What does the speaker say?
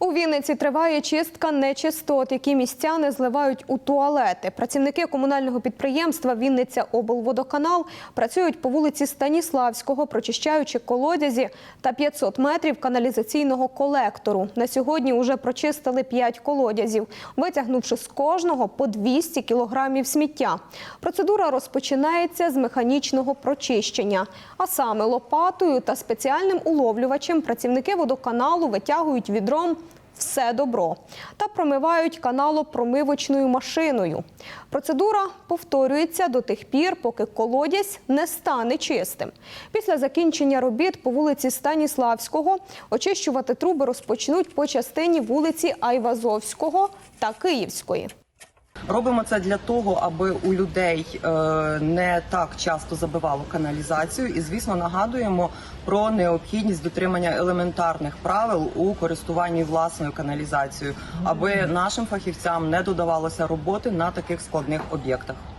У Вінниці триває чистка нечистот, які містяни зливають у туалети. Працівники комунального підприємства Вінниця облводоканал працюють по вулиці Станіславського, прочищаючи колодязі та 500 метрів каналізаційного колектору. На сьогодні вже прочистили 5 колодязів, витягнувши з кожного по 200 кілограмів сміття. Процедура розпочинається з механічного прочищення, а саме лопатою та спеціальним уловлювачем працівники водоканалу витягують відром все добро та промивають каналопромивочною машиною. Процедура повторюється до тих пір, поки колодязь не стане чистим. Після закінчення робіт по вулиці Станіславського очищувати труби розпочнуть по частині вулиці Айвазовського та Київської. Робимо це для того, аби у людей е, не так часто забивало каналізацію, і звісно нагадуємо про необхідність дотримання елементарних правил у користуванні власною каналізацією, аби нашим фахівцям не додавалося роботи на таких складних об'єктах.